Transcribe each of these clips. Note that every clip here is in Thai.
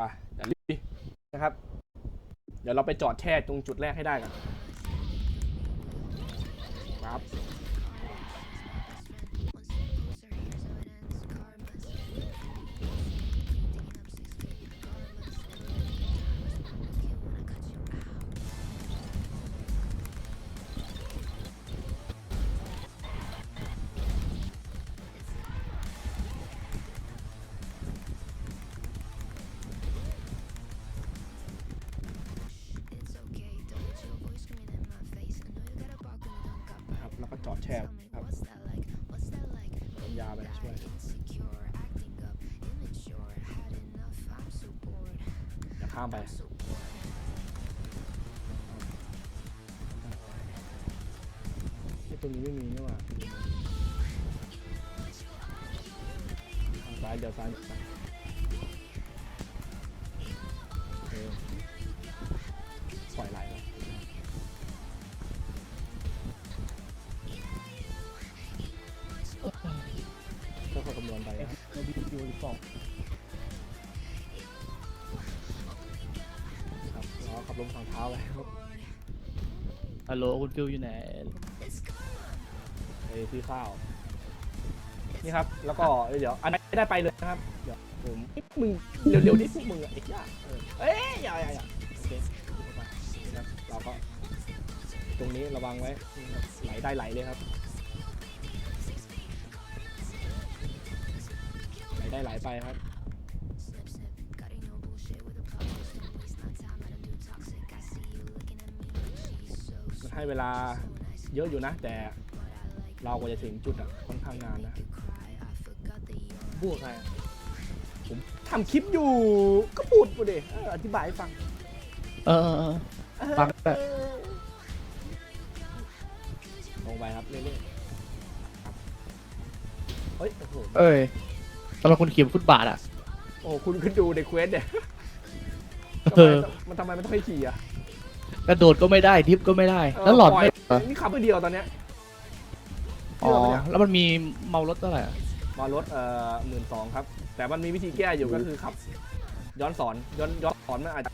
อะเดี๋ยวรีบนะครับ เดี๋ยวเราไปจอดแช่ตรงจุดแรกให้ได้กันครับนครับ ข้ามไปไอ้ตรงนี้ไม่มีนี่หว่าทางซ้ายเดี๋ยวซ้ายเดี๋ยวซ้าย ล้วขับลงทางเท้าไปครับฮัลโหลคุณฟิวอยู่ไหนไปซื้อข้าว นี่ครับ แล้วก็เดี๋ยว อันไม่ได้ไปเลยนะครับ เดี๋ยวผมมึงเร็วๆนี่พวกมึงอะไอ้ย่าเออเอ้ยอย่าอย่าอย่าโอเคนี่ครับเราก็ ตรงนี้ระวังไว้นี่ครับไหลได้ไหลเลยครับไหลได้ไหลไปครับ ให้เวลาเยอะอยู่นะ แต่เรากว่าจะถึงจุดอะค่อนข้างนานนะ บวกใครอะทำคลิปอยู่ก็พูดกูดิเอออธิบายให้ฟังเออเออเออ ฟังแต่เออลงไปครับเรื่อยๆครับเฮ้ยโอ้โห เอ้ยสำหรับคนขี่ฟุตบาทอะ โอ้โหคุณขึ้นดูในเควสเนี่ยทำเอไมอต้องมันทำไมมันต้องให้ขี่อะ กระโดดก็ไม่ได้ทิปก็ไม่ได้เแล้วหลอดปไม่ยเหรอนี่ขับไปเดียวตอนเนี้ยอ๋อแล้วมันมีเมารถเท่าไหร่อะมารถเอ่อหมื่นสองครับ แต่มันมีวิธีแก้อยู่ก็คือขับ ย้อนสอนย้อนย้อนสอนมันอาจจะ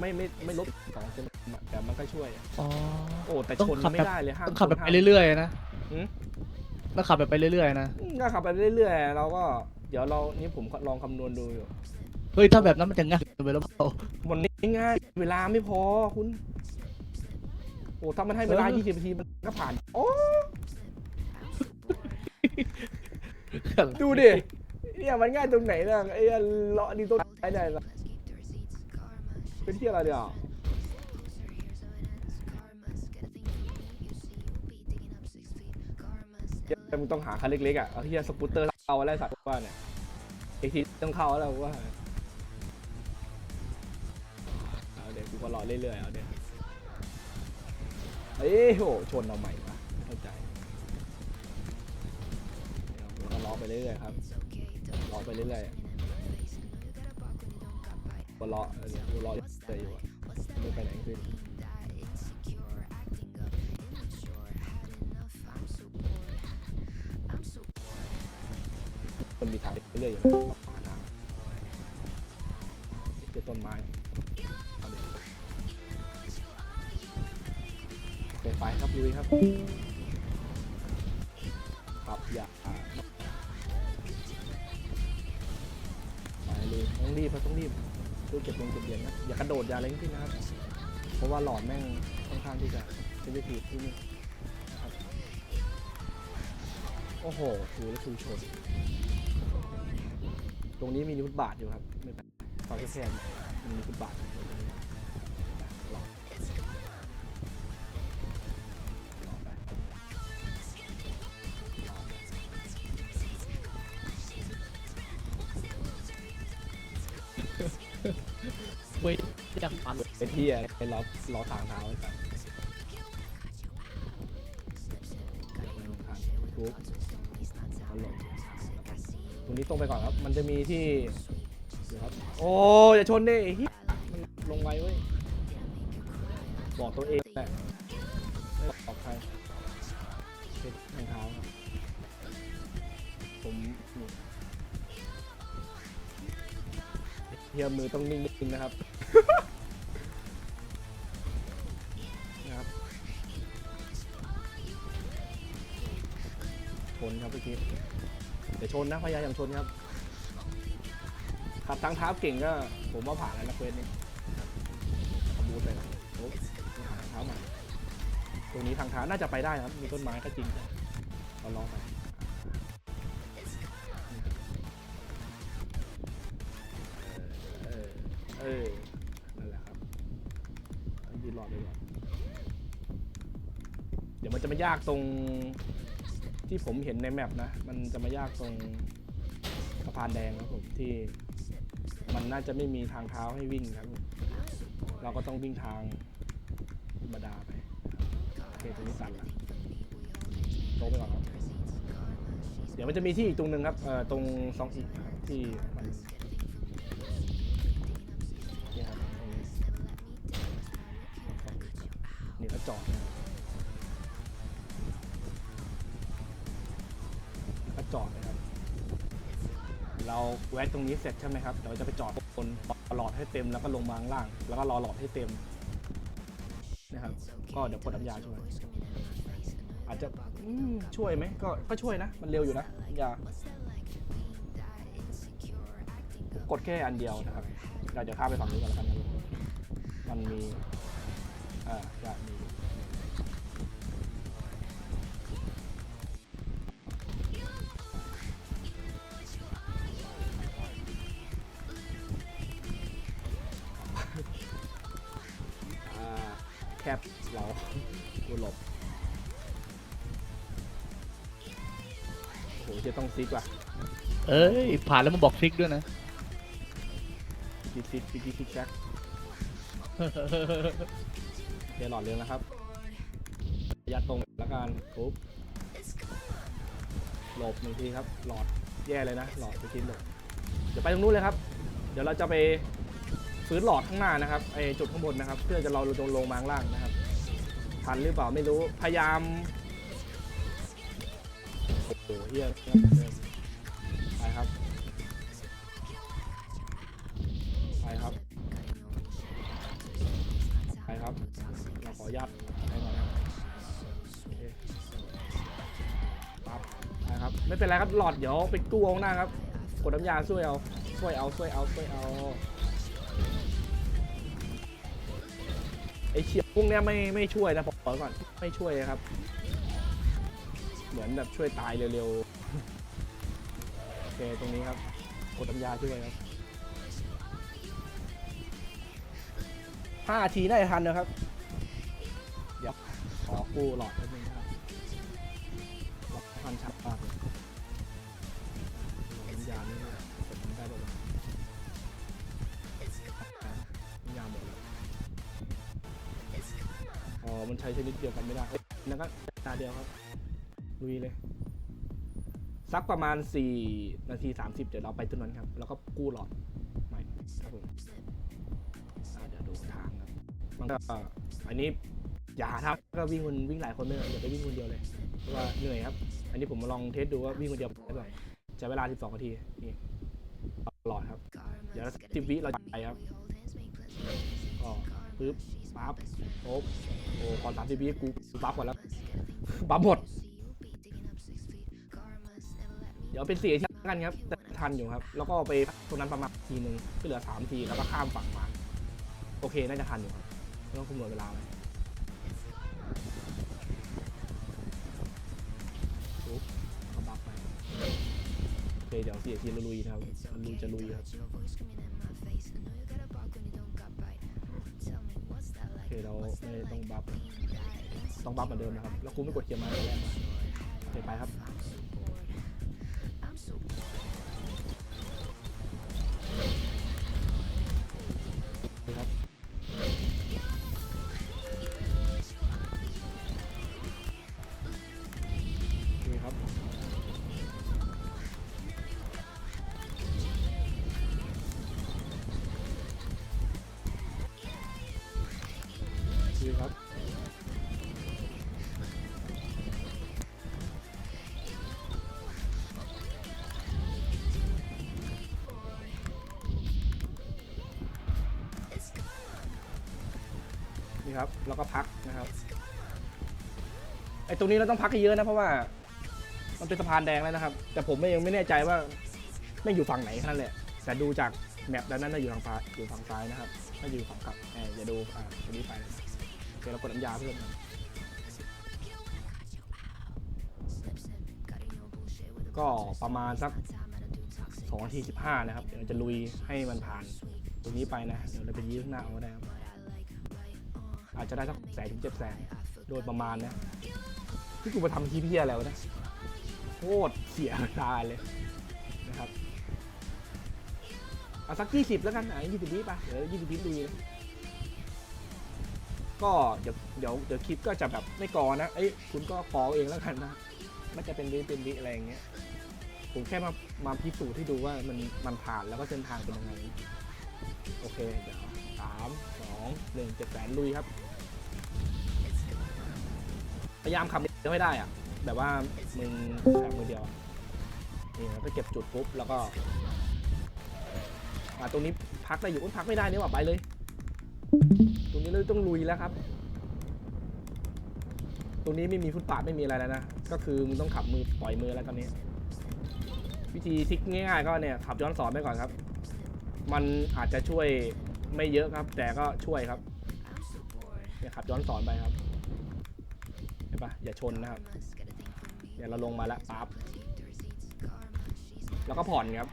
ไม่ไม่ไม่ลบสองเซนแต่มันก็ช่วย อ๋อ โอ้แต่ต้องชนขับ ไม่แบบได้เลยห้ามต้องขับแบบชนไปห้าม เรื่อยๆนะหืม ต้องขับแบบไปเรื่อยๆนะอืมก็ขับไปเรื่อยๆเราก็เดี๋ยวเรานี่ผมลองคำนวณดูอยู่เฮ้ยถ้าแบบนั้นมันจะง่ายเกินไปแล้วเปล่ามันง่ายๆเวลาไม่พอคุณ โอ้ถ้ามันให้เวลาเออ20นาทีมันก็ผ่าน โอ้ ดูดิ เนี่ยมันง่ายตรงไหนล่ะไอ้เลาะดีต้นไม้ได้ล่ะเป็นที่อะไรเดี๋ยวเดี๋ยวมึงต้องหาคันเล็กๆอะเอาที่สกูตเตอร์เอาอะไรสัตว์ว่าเนี่ยไอทีต้องเข้าแล้วว่าเอาเดี๋ยวกูก็รอเรื่อยๆเอาเดี๋ยว เอ้โหชนเอาใหม่ปะไม่เข้าใจเดี๋ยวผมก็ล้อไปเรื่อยๆครับรอไปเรื่อยๆก็รอเออเนี่ยรอเรื่อยอยู่อะไม่ไปไหนขึ้นมันมีทางเรื่อยๆอยู่นะเจอต้นไม้ ไปครับลุยครับครับอย่าไปเลยต้องรีบครับต้องรีบดูเก็บลงเก็บเหรียญนะอย่ากระโดดอย่าอะไรทั้งสิ้นนะครับ เพราะว่าหลอดแม่งค่อนข้างที่จะเซนซิทีที่นี่ครับโอ้โหดูแล้วชูชน ตรงนี้มีฟุตบาทอยู่ครับไม่เป็นซอยแคบๆมันมีฟุตบาทอยู่ตรงนี้ ที่อะไรเป็นล้อล้อทางเท้าไว้ก่อนทุกตลกตรงนี้ตรงไปก่อนครับ มันจะมีที่เดี๋ยวครับ โอ้ยอย่าชนดิไอ้เหี้ยมันลงไวเว้ย บอกตัวเองแหละไม่บอกใครเป็นทางเท้าครับ ผมเฮียมือต้องนิ่งๆนะครับ นะครับชนครับเมื่อกี้เดี๋ยวชนนะพยายามอย่างชนครับขับทั้งเท้าเก่งก็ผมว่าผ่านแล้วนะเควสนี้ขบูดไปโอ้ยทางเท้าใหม่ตรงนี้ทางเท้าน่าจะไปได้ครับ มีต้นไม้ก็จริงเราลองไปเออเออนั่นแหละครับยืนรอเลยก่อนเดี๋ยว มันจะม่ยากตรงที่ผมเห็นในแมปนะ มันจะมายากตรงสะพานแดงครับผมที่มันน่าจะไม่มีทางเท้าให้วิ่งครับผมเราก็ต้องวิ่งทางธรรมดาไปโอเคตรงนี้สั่นละตรงไปก่อนครับเดี๋ยวมันจะมีที่อีกตรงหนึ่งครับเอ่อตรงซองอีกที่มันนี่ครับนี้นี่ก็จอด วะตรงนี้เสร็จใช่ไหมครับเดี๋ยวจะไปจอดบนหลอดให้เต็มแล้วก็ลงมาข้างล่าง แล้วก็รอหลอดให้เต็มนะครับ ก็เดี๋ยวกดน้ำยาช่วย อาจจะช่วยไหมก็ก็ช่วยนะ มันเร็วอยู่นะยากดแค่อันเดียวนะครับเราจะข้ามไปฝั่งนี้ก่อนแล้วกันมันมีอ่าจะมี คปเราดูหลบโอ้โหจะต้องซิกว่ะเอ้ย ผ่านแล้วมาบอกทริกด้วยนะซิกซิกซิกซิกซิกแซกเดี๋ยวหลอดเรืองนะครับยัดตรงแล้วกันปุ๊บหลบหนึ่งทีครับ หลอดแย่เลยนะ หลอดไปทีหลบเดี๋ยวไปตรงนู้นเลยครับ เดี๋ยวเราจะไป ฟื้นหลอดข้างหน้านะครับไอจุดข้างบนนะครับ เพื่อจะเราลงลงมาข้างล่างนะครับ ทันหรือเปล่าไม่รู้พยายามโอ้โหเฮียไปครับไปครับไปครับเราขออนุญาตไปก่อนนะครับโอเคปั๊บไปครับไม่เป็นไรครับหลอดเดี๋ยวไปกู้ข้างหน้าครับกดน้ำยาช่วยเอาช่วยเอาช่วยเอาช่วยเอา ไอเฉียบพวกเนี้ยไม่ไม่ช่วยนะบอกไว้ก่อนไม่ช่วยครับ เหมือนแบบช่วยตายเร็วๆ โอเคตรงนี้ครับ กดน้ำยาช่วยครับห้าทีได้ทันนะครับ เดี๋ยวขอกู้หลอดนิดนึงนะครับหลอดพันชัดมากเลย มันใช้ชนิดเดียวกันไม่ได้นั่นก็ตาเดียวครับลุยเลย สักประมาณ 4 นาที 30 เดี๋ยวเราไปต้นนั้นครับ แล้วก็กู้หลอดใหม่ครับผมอาเดี๋ยวดูทางครับ มันก็อันนี้อย่าหาทางก็วิ่งคนวิ่งหลายคนไม่ได้อย่าไปวิ่งคนเดียวเลย เพราะว่าเหนื่อยครับ อันนี้ผมมาลองเทสดูว่าวิ่งคนเดียวได้ไหมใช้เวลา 12 นาทีนี่หลอดครับ เดี๋ยวสิบวิเราจะไปครับ ปึ๊บปั๊บโอ๊บโอ้ก่อนสามสิบวิกูปั๊บก่อนแล้วปั๊บหมด เดี๋ยวเป็นสี่ที่กันครับแต่ทันอยู่ครับ แล้วก็ไปตรงนั้นประมาณทีหนึ่งก็เหลือสามทีแล้วก็ข้ามฝั่งมา โอเคน่าจะทันอยู่ครับไม่ต้องคุมนวณเวลาไว้ปุ๊บเขาบัฟไปโอเคเดี๋ยวสี่ทีเราลุยนะครับลุยจะลุยครับ โอเคเราไม่ต้องบัฟต้องบัฟเหมือนเดิมนะครับ แล้วกูไม่กดเกียร์มาแต่แรกนะโอเคไปครับครับ นี่ครับแล้วก็พักนะครับไอ้ตรงนี้เราต้องพักให้เยอะนะเพราะว่า มันเป็นสะพานแดงแล้วนะครับ แต่ผมยังไม่แน่ใจว่าไม่อยู่ฝั่งไหนแค่นั้นแหละ แต่ดูจากแมปด้านนั้นน่าอยู่ทางซ้ายอยู่ฝั่งซ้ายนะครับน่าอยู่ฝั่งกลับแหมอย่าดูอ่าตรงนี้ไปนะโอเคเรากดน้ำยาเพิ่มนก็ประมาณสักสองนาทีสิบห้านะครับ เดี๋ยวจะลุยให้มันผ่านตรงนี้ไปนะ เดี๋ยวเราไปยื้อหน้าเอาได้ครับ อาจจะได้สักแสนถึงเจ็ดแสนโดยประมาณนะที่กูมาทำทีเพี้ยอะไรวนะโคตรเสียเวลาเลยนะครับเอาสักยี่สิบแล้วกันอะยี่สิบวิไปเดี๋ยวยี่สิบวิลุยนะก็เดี๋ยวเดี๋ยวเดี๋ยวคลิปก็จะแบบไม่กอนะ เอ้ยคุณก็กอเองแล้วกันนะไม่จะเป็นวิเป็นวิอะไรอย่างเงี้ย ผมแค่มามาพิสูจน์ให้ดูว่ามันมันผ่านแล้วก็เส้นทางเป็นยังไง โอเค เดี๋ยวสามสองหนึ่งเจ็ดแสนลุยครับ พยายามขับเดียวให้ได้อะแบบว่ามึงขับมือเดียวอะนี่แล้วก็เก็บจุดปุ๊บแล้วก็อ่าตรงนี้พักได้อยู่อุ๊ยพักไม่ได้เนี่ยว่ะไปเลย ตรงนี้เราต้องลุยแล้วครับ ตรงนี้ไม่มีฟุตปาดไม่มีอะไรแล้วนะก็คือมึงต้องขับมือปล่อยมือแล้วตอนนี้ วิธีทิกง่ายๆก็เนี่ยขับย้อนสอนไปก่อนครับ มันอาจจะช่วยไม่เยอะครับ แต่ก็ช่วยครับเนี่ยขับย้อนสอนไปครับ เห็นปะอย่าชนนะครับเดี๋ยวเราลงมาแล้วปั๊บแล้วก็ผ่อนครับ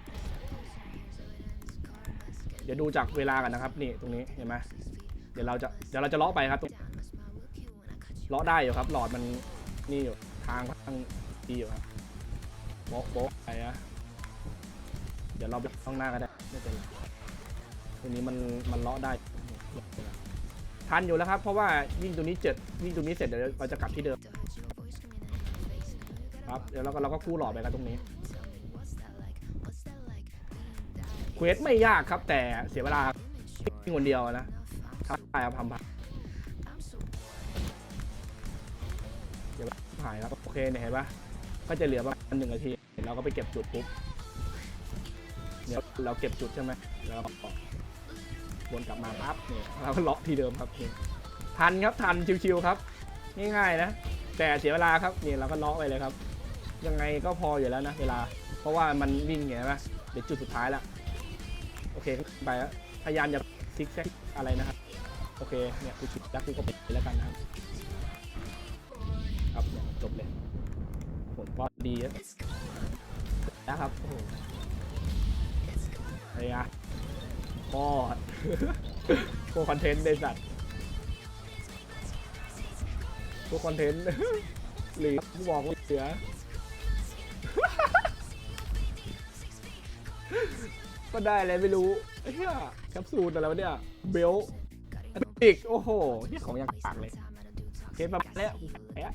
เดี๋ยวดูจากเวลากันนะครับนี่ตรงนี้เห็นไหมเดี๋ยวเราจะเดี๋ยวเราจะเลาะไปครับเลาะได้อยู่ครับ หลอดมันนี่อยู่ทางทางดีอยู่ครับโบ๊ะโบ๊ะไปนะเดี๋ยวเราไปข้างหน้าก็ได้ไม่เป็นไรตรงนี้มันมันเลาะได้ ทันอยู่แล้วครับ เพราะว่ายิ่งตัวนี้เจ็ดยิ่งตัวนี้เสร็จเดี๋ยวเราจะกลับที่เดิมครับเดี๋ยวเราก็เราก็กู้หลอดไปกันตรงนี้เควสไม่ยากครับ แต่เสียเวลาวิ่งคนเดียวนะถ้าไปเอาทำผ่านเดี๋ยวผ่านครับโอเคเห็นปะก็จะเหลือประมาณหนึ่งนาทีเราก็ไปเก็บจุดปุ๊บเดี๋ยวเราเก็บจุดใช่ไหมแล้วก็ วนกลับมาปั๊บเนี่ยเราก็เลาะที่เดิมครับนี่ทันครับทันชิวๆครับง่ายๆนะ แต่เสียเวลาครับนี่เราก็เลาะไปเลยครับ ยังไงก็พออยู่แล้วนะเวลา เพราะว่ามันวิ่งเห็นไหมเดี๋ยวจุดสุดท้ายละโอเคไปแล้วพยายามอย่าซิกแซกอะไรนะครับโอเคเนี่ยกูจุดยักษ์กูก็ไปแล้วกันนะครับครับจบเลยผมก็ดีแล้วนะครับโอ้โห พอดพวกคอนเทนต์ในสัตว์พวกคอนเทนต์หรือกูบอกว่าเสือก็ได้อะไรไม่รู้เฮียแคปซูลอะไรวะเนี่ย เบลอีกโอ้โหเฮียของยังกากเลยเคสมาแล้วกูแพ้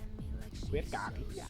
เวทกากไอ้เหี้ย